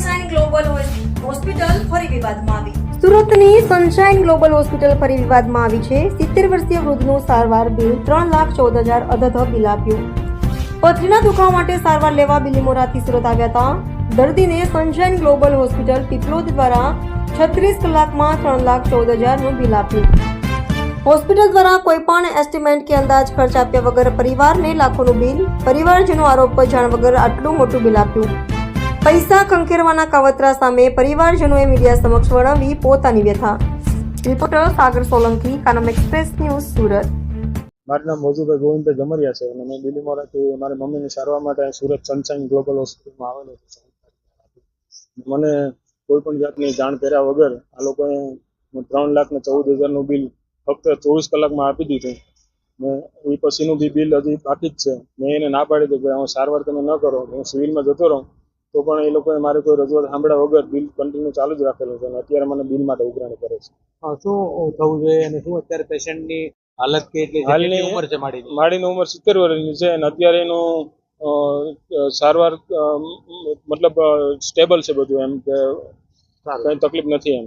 Sunshine global hospital ફરી વિવાદમાં આવી. સુરતની સનશાઇન ગ્લોબલ હોસ્પિટલ ફરી વિવાદમાં આવી છે. સિત્તેર વર્ષીય વૃદ્ધનું સારવાર બિલ ત્રણ લાખ ચૌદ હજાર અધધ બિલ આપ્યું. પથરીના દુખાવા માટે સારવાર લેવા બિલીમોરાથી સુરત આવ્યા હતા. દર્દીને સનશાઇન ગ્લોબલ હોસ્પિટલ પીપલોદ દ્વારા છત્રીસ કલાકમાં ત્રણ લાખ ચૌદ હજારનું બિલ આપ્યું. હોસ્પિટલ દ્વારા કોઈ પણ એસ્ટિમેટ કે અંદાજ ખર્ચ આપ્યા વગર પરિવારને લાખોનું બિલ, પરિવારજનો આરોપ જાણ વગર આટલું મોટું બિલ આપ્યું. પૈસા ખંખેરવાના કાવતરા સામે પરિવારજનોએ મીડિયા સમક્ષ વર્ણવી પોતાની વ્યથા. Reporter Sagar Solanki, Kanam express news, Surat. મારું નામ મોજુભાઈ ગોવિંદ ગમરિયા છે અને મેં બિલીમોરાથી મારી મમ્મીની સારવાર માટે સુરત સનશાઇન ગ્લોબલ હોસ્પિટલમાં આવેલો છું. મને કોઈ પણ જાતની જાણ કર્યા વગર આ લોકોએ ત્રણ લાખ ને ચૌદ હજારનું બિલ ફક્ત ચોવીસ કલાકમાં આપી દીધું. ને એ પછીનું બી બિલ હજી બાકી જ છે. મેં એને ના પાડી દીધું હું સારવાર તમે ન કરો, હું સિવિલમાં જતો રહું. તો પણ એ લોકોએ મારે કોઈ રજૂઆત સાંભળ્યા વગર બિલ કન્ટિન્યુ ચાલુ જ રાખેલું છે અને અત્યારે મને બિલ માટે ઉઘરાણી કરે છે. શું થવું જોઈએ અને શું અત્યારે પેશન્ટની હાલત કેટલી હાલની ઉંમર છે માડીની? માડીની ઉંમર સિત્તેર વર્ષની છે અને અત્યારે એનું સારવાર મતલબ સ્ટેબલ છે બધું એમ કે કઈ તકલીફ નથી એમ.